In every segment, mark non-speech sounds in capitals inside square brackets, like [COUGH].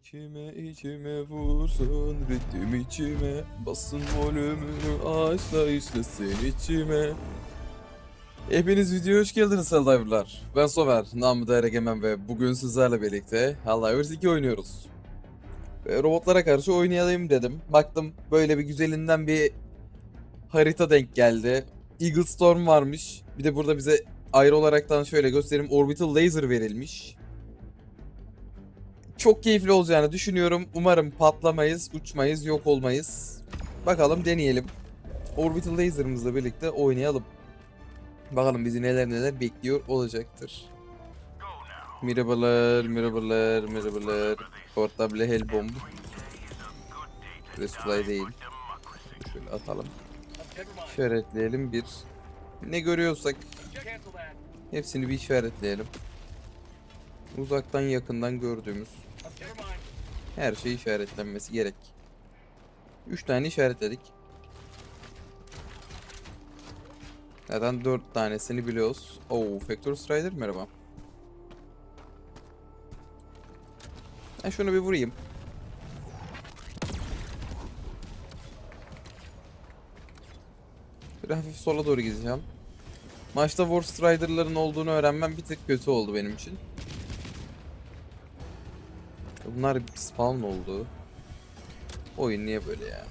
İçime içime vursun ritim içime Basın volümünü aç da işlesin içime Hepiniz videoya hoş geldiniz Helldiver'lar. Ben Somer, namı da Egemen ve bugün sizlerle birlikte Helldivers 2 oynuyoruz. Ve robotlara karşı oynayalım dedim. Baktım böyle bir güzelinden bir harita denk geldi. Eagle Storm varmış. Bir de burada bize ayrı olaraktan şöyle göstereyim. Orbital Laser verilmiş çok keyifli olacağını düşünüyorum. Umarım patlamayız, uçmayız, yok olmayız. Bakalım deneyelim. Orbital Laser'ımızla birlikte oynayalım. Bakalım bizi neler neler bekliyor olacaktır. Merhabalar, merhabalar, merhabalar. Portable Hellbomb. Resupply değil. Şöyle atalım. İşaretleyelim bir. Ne görüyorsak hepsini bir işaretleyelim. Uzaktan yakından gördüğümüz her şey işaretlenmesi gerek. 3 tane işaretledik. Zaten 4 tanesini biliyoruz. Oo, Factor Strider merhaba. Ben şunu bir vurayım. Bir hafif sola doğru gideceğim. Maçta War Strider'ların olduğunu öğrenmem bir tık kötü oldu benim için. Bunlar spawn oldu. Oyun niye böyle ya?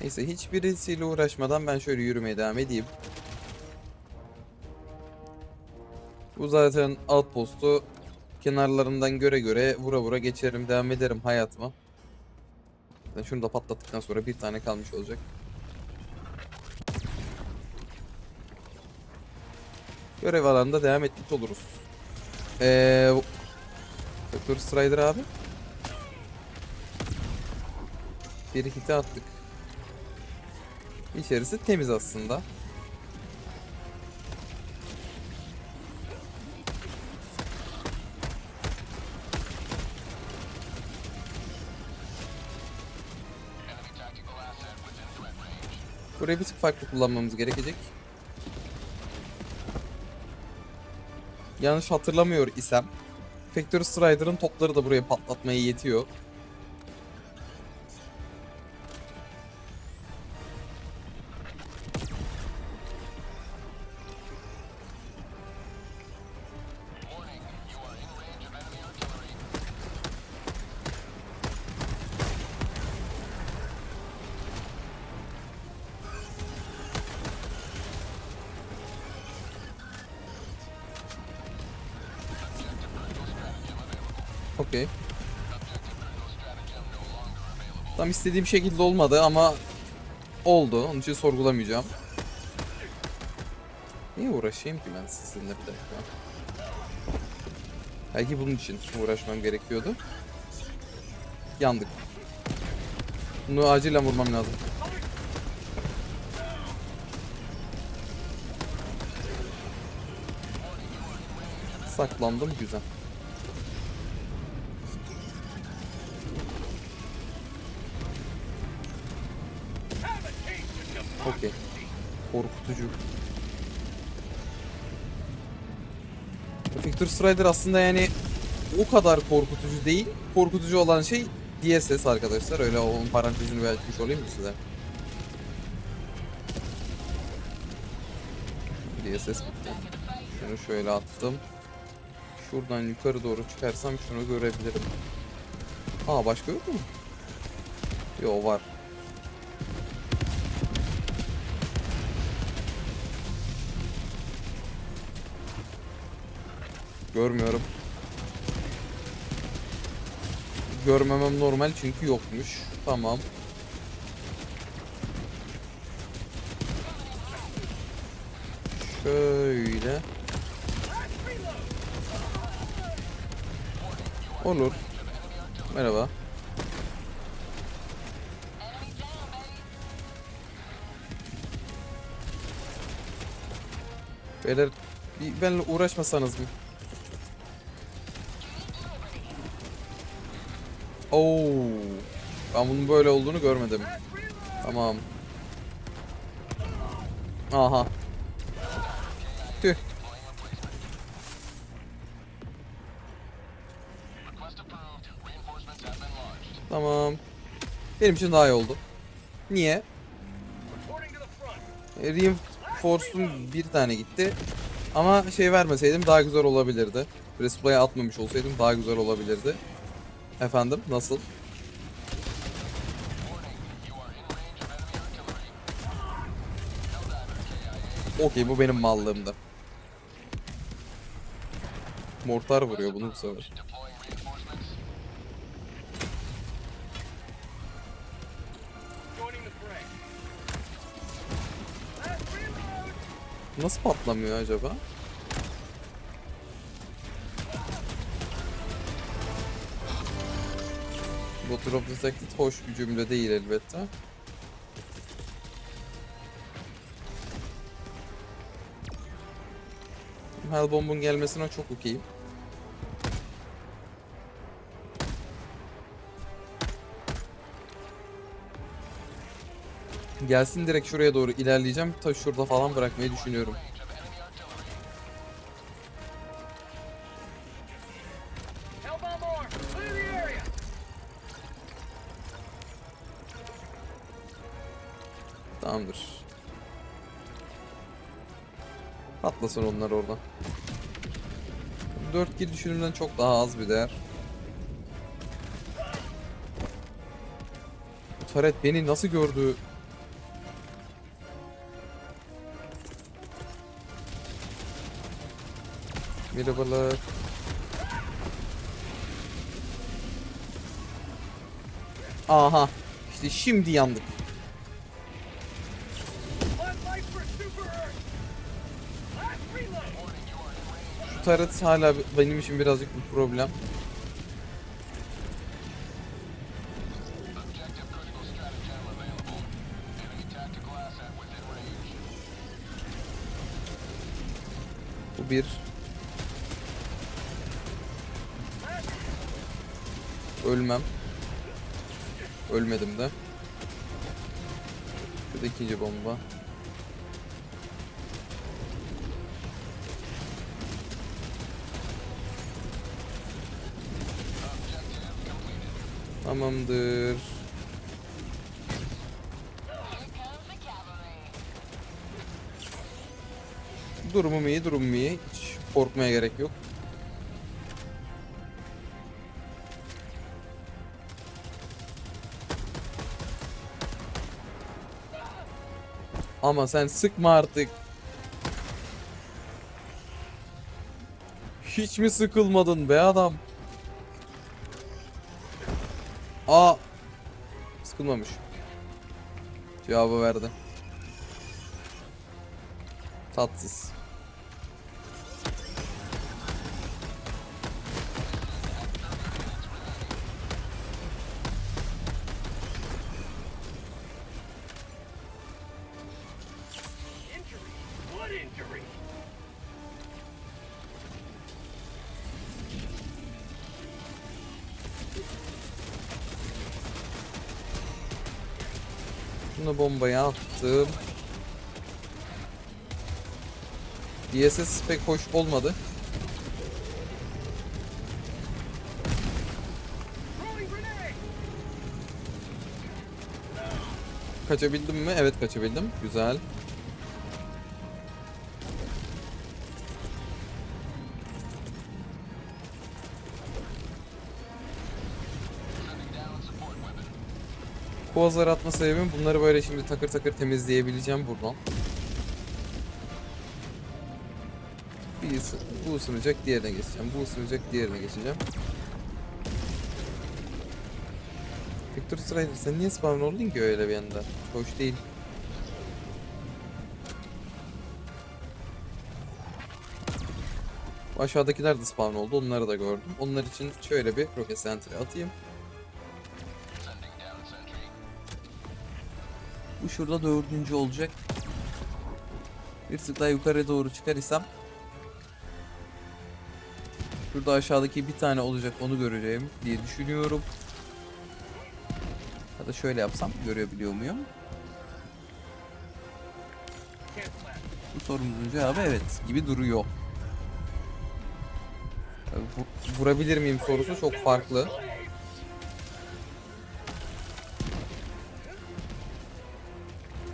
Neyse hiçbirisiyle uğraşmadan ben şöyle yürümeye devam edeyim. Bu zaten outpost'u kenarlarından göre göre vura vura geçerim devam ederim hayatıma. Ben şunu da patlattıktan sonra bir tane kalmış olacak. Görev alanında devam etmiş oluruz. Eee Doktor Strider abi. Bir hiti attık. İçerisi temiz aslında. Burayı bir tık farklı kullanmamız gerekecek. Yanlış hatırlamıyor isem Factory Strider'ın topları da buraya patlatmaya yetiyor. Okey. Tam istediğim şekilde olmadı ama oldu. Onun için sorgulamayacağım. Niye uğraşayım ki ben sizinle bir dakika? Belki bunun için uğraşmam gerekiyordu. Yandık. Bunu acilen vurmam lazım. Saklandım güzel. Okey. Korkutucu. Victor Strider aslında yani o kadar korkutucu değil. Korkutucu olan şey DSS arkadaşlar. Öyle onun parantezini belirtmiş olayım mı size? DSS bitti. Şunu şöyle attım. Şuradan yukarı doğru çıkarsam şunu görebilirim. Aa başka yok mu? Yo var. Görmüyorum. Görmemem normal çünkü yokmuş. Tamam. Şöyle. Olur. Merhaba. Beyler benimle uğraşmasanız mı? Oo. Ben bunun böyle olduğunu görmedim. Tamam. Aha. Tüh. Tamam. Benim için daha iyi oldu. Niye? E, Reinforce'um bir tane gitti. Ama şey vermeseydim daha güzel olabilirdi. Resplay'a atmamış olsaydım daha güzel olabilirdi. Efendim nasıl? Okey bu benim mallığımda. Mortar vuruyor bunu bu sefer. Nasıl patlamıyor acaba? Bu drop detected hoş bir cümle değil elbette. Hellbomb'un gelmesine çok okeyim. Gelsin direkt şuraya doğru ilerleyeceğim. Ta şurada falan bırakmayı düşünüyorum. Patlasın onlar oradan. 4 kill düşünümden çok daha az bir değer. Bu taret beni nasıl gördü? Merhabalar. Aha. İşte şimdi yandık. Taret hala benim için birazcık bir problem. Bu bir. Ölmem. Ölmedim de. Bir de ikinci bomba. Tamamdır. Durumum iyi, durumum iyi. Hiç korkmaya gerek yok. Ama sen sıkma artık. Hiç mi sıkılmadın be adam? Aa. Sıkılmamış. Cevabı verdi. Tatsız. Bunu bombaya attım. DSS pek hoş olmadı. Kaçabildim mi? Evet kaçabildim. Güzel. Kovazları atma sebebim bunları böyle şimdi takır takır temizleyebileceğim buradan. Bir ısı- bu ısınacak diğerine geçeceğim. Bu ısınacak diğerine geçeceğim. Victor Strider sen niye spawn oldun ki öyle bir anda? Hoş değil. Aşağıdakiler de spawn oldu. Onları da gördüm. Onlar için şöyle bir roket sentry atayım. Şurada dördüncü olacak. Bir tık daha yukarı doğru çıkar isem Şurada aşağıdaki bir tane olacak onu göreceğim diye düşünüyorum. Ya da şöyle yapsam görebiliyor muyum? Bu sorumuzun cevabı evet gibi duruyor. vu- vurabilir miyim sorusu çok farklı.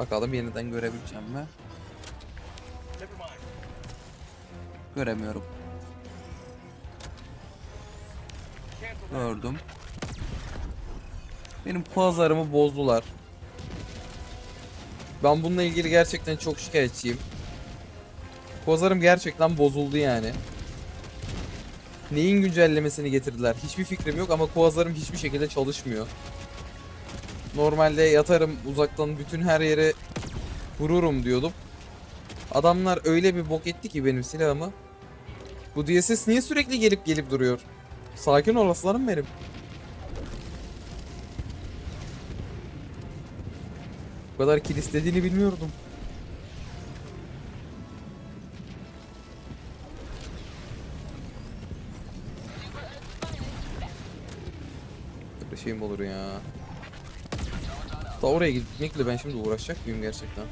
Bakalım yeniden görebileceğim mi? Göremiyorum. Gördüm. Benim pazarımı bozdular. Ben bununla ilgili gerçekten çok şikayetçiyim. Pazarım gerçekten bozuldu yani. Neyin güncellemesini getirdiler? Hiçbir fikrim yok ama Quasar'ım hiçbir şekilde çalışmıyor. Normalde yatarım uzaktan bütün her yere vururum diyordum. Adamlar öyle bir bok etti ki benim silahımı. Bu DSS niye sürekli gelip gelip duruyor? Sakin ol aslanım benim. Bu kadar kill istediğini bilmiyordum. Böyle şey mi olur ya? Da oraya gitmekle ben şimdi uğraşacak mıyım gerçekten?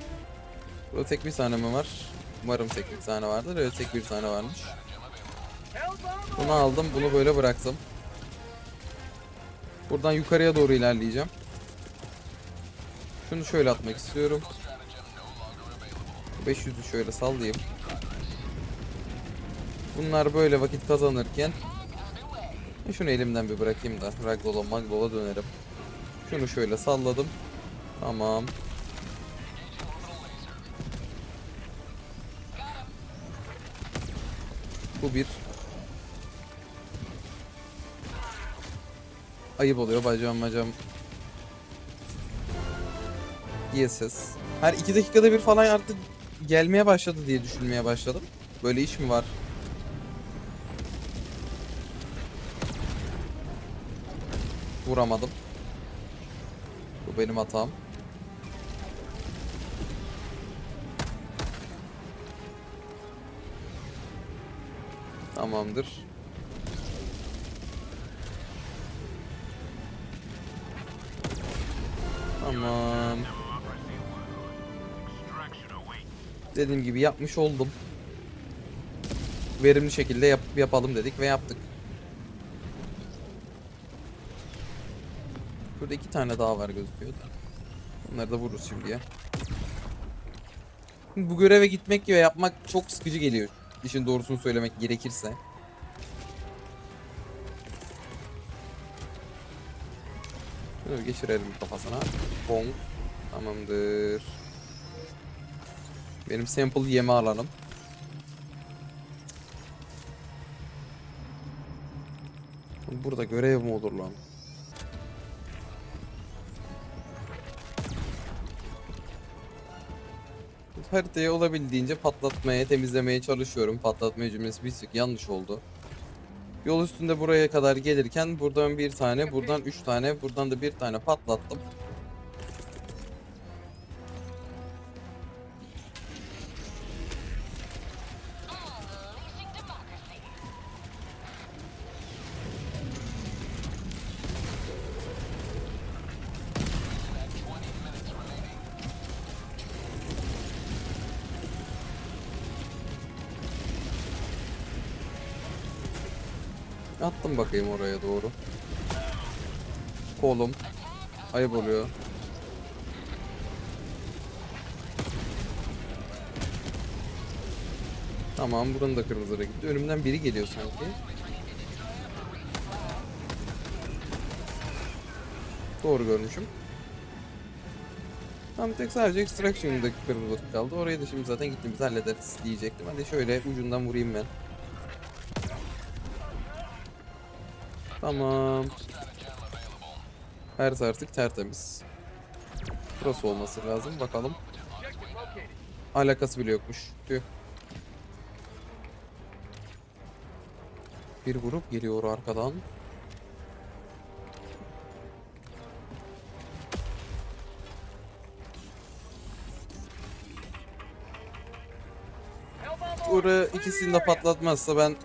Burada tek bir tane mi var? Umarım tek bir tane vardır. Evet tek bir tane varmış. Bunu aldım, bunu böyle bıraktım. Buradan yukarıya doğru ilerleyeceğim. Şunu şöyle atmak istiyorum. 500'ü şöyle sallayayım. Bunlar böyle vakit kazanırken E şunu elimden bir bırakayım da Ragdoll'a Magdoll'a dönerim. Şunu şöyle salladım. Tamam. Bu bir. Ayıp oluyor bacağım bacağım. Yeses. Her iki dakikada bir falan artık gelmeye başladı diye düşünmeye başladım. Böyle iş mi var? Vuramadım. Bu benim hatam. Tamamdır. Tamam. Dediğim gibi yapmış oldum. Verimli şekilde yap yapalım dedik ve yaptık. Burada iki tane daha var gözüküyor da. Bunları da vururuz şimdi ya. Bu göreve gitmek ve yapmak çok sıkıcı geliyor. İşin doğrusunu söylemek gerekirse. Bir geçirelim kafasına. Bong. Tamamdır. Benim sample yeme alalım. Burada görev mi olur lan? Haritayı olabildiğince patlatmaya, temizlemeye çalışıyorum. Patlatmaya cümlesi bir tık yanlış oldu. Yol üstünde buraya kadar gelirken buradan bir tane, buradan üç tane, buradan da bir tane patlattım. Attım bakayım oraya doğru. Kolum. Ayıp oluyor. Tamam buranın da kırmızıya gitti. Önümden biri geliyor sanki. Doğru görmüşüm. Tam tek sadece extraction'daki kırmızı kaldı. Orayı da şimdi zaten gittiğimizde hallederiz diyecektim. Hadi şöyle ucundan vurayım ben. Tamam. Her artık tertemiz. Burası olması lazım. Bakalım. Alakası bile yokmuş. Tüh. Bir grup geliyor arkadan. Clear ikisini de patlatmazsa ben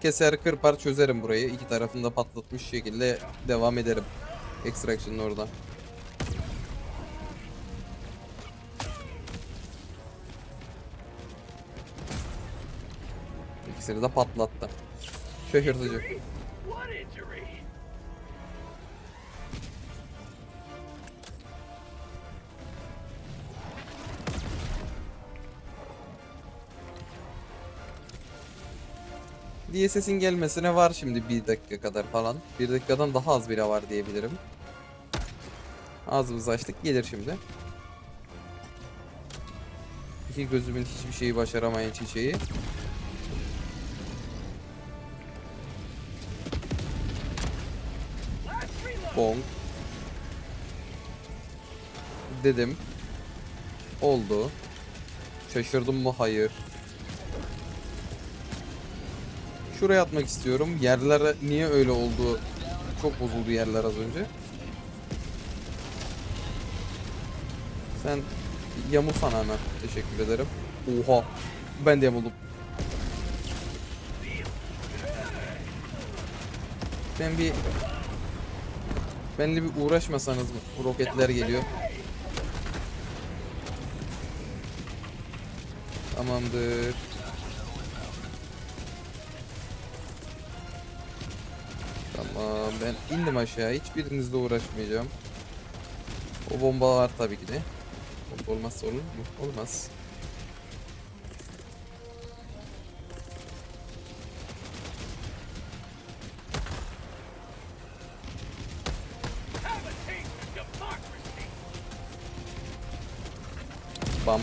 keser kırpar çözerim burayı. İki tarafını da patlatmış şekilde devam ederim. Extraction'ın orada. İkisini de patlattı. Şaşırtıcı. DSS'in gelmesine var şimdi bir dakika kadar falan. Bir dakikadan daha az bile var diyebilirim. Ağzımızı açtık gelir şimdi. İki gözümün hiçbir şeyi başaramayan çiçeği. Bong. Dedim. Oldu. Şaşırdım mı? Hayır. Şuraya atmak istiyorum. Yerler niye öyle oldu? Çok bozuldu yerler az önce. Sen yamulsana hemen. Teşekkür ederim. Oha. Ben de yamuldum. Ben bir Benimle bir uğraşmasanız mı? Roketler geliyor. Tamamdır. Ben indim aşağı. Hiçbirinizle uğraşmayacağım. O bomba var tabii ki de. Olmazsa olur mu? Olmaz. Bam.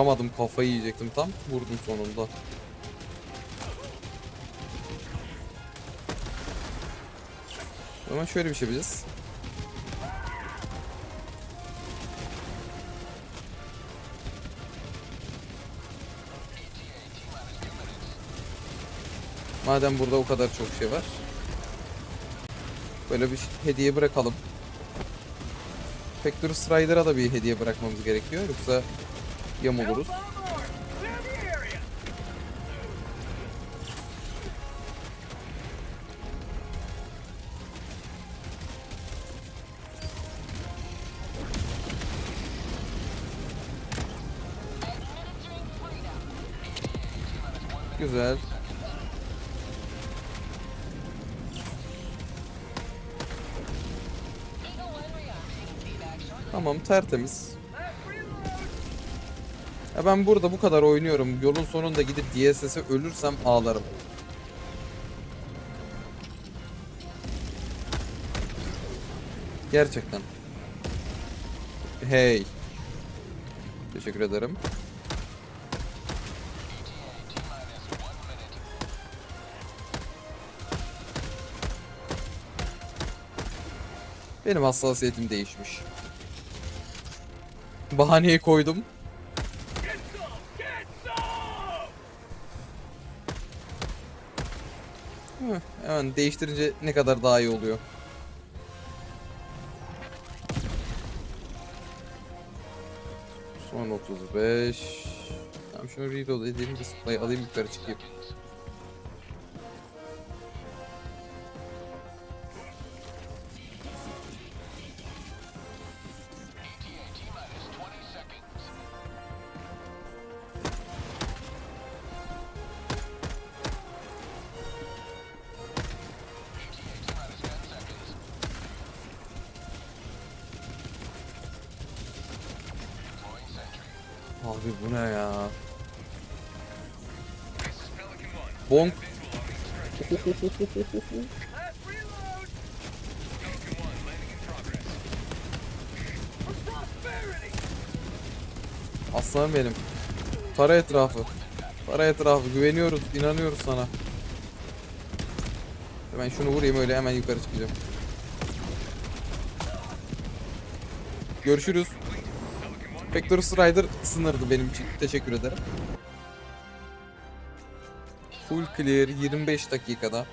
Vuramadım kafayı yiyecektim tam. Vurdum sonunda. Ama şöyle bir şey yapacağız. Madem burada o kadar çok şey var. Böyle bir hediye bırakalım. Factor's Rider'a da bir hediye bırakmamız gerekiyor. Yoksa the area. Güzel. Tamam tertemiz. Ya ben burada bu kadar oynuyorum. Yolun sonunda gidip DSS'e ölürsem ağlarım. Gerçekten. Hey. Teşekkür ederim. Benim hassasiyetim değişmiş. Bahaneyi koydum. Hemen değiştirince ne kadar daha iyi oluyor. Son 35. Tamam şunu reload edeyim de supply alayım yukarı çıkayım. Abi bu ne ya? Bonk. [LAUGHS] Aslanım benim. Para etrafı. Para etrafı. Güveniyoruz. inanıyoruz sana. Hemen şunu vurayım öyle hemen yukarı çıkacağım. Görüşürüz. Factor's Rider sınırdı benim için. Teşekkür ederim. Full clear 25 dakikada.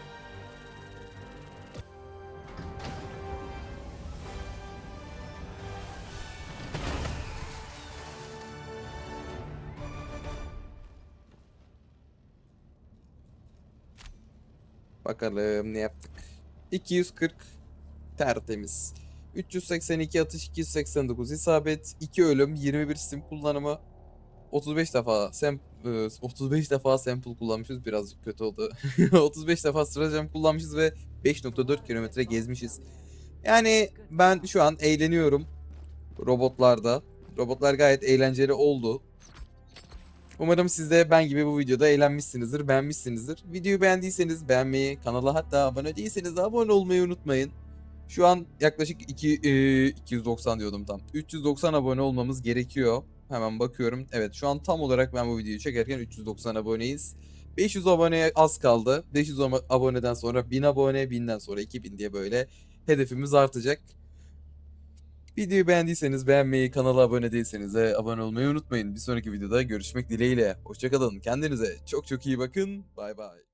Bakalım ne yaptık. 240 tertemiz. 382 atış, 289 isabet, 2 ölüm, 21 sim kullanımı, 35 defa sem e, 35 defa sample kullanmışız birazcık kötü oldu. [LAUGHS] 35 defa stratejim kullanmışız ve 5.4 kilometre gezmişiz. Yani ben şu an eğleniyorum robotlarda. Robotlar gayet eğlenceli oldu. Umarım siz de ben gibi bu videoda eğlenmişsinizdir, beğenmişsinizdir. Videoyu beğendiyseniz beğenmeyi, kanala hatta abone değilseniz de abone olmayı unutmayın. Şu an yaklaşık 2, e, 290 diyordum tam. 390 abone olmamız gerekiyor. Hemen bakıyorum. Evet şu an tam olarak ben bu videoyu çekerken 390 aboneyiz. 500 aboneye az kaldı. 500 ama- aboneden sonra 1000 abone, 1000'den sonra 2000 diye böyle hedefimiz artacak. Videoyu beğendiyseniz beğenmeyi, kanala abone değilseniz de abone olmayı unutmayın. Bir sonraki videoda görüşmek dileğiyle. Hoşçakalın. Kendinize çok çok iyi bakın. Bay bay.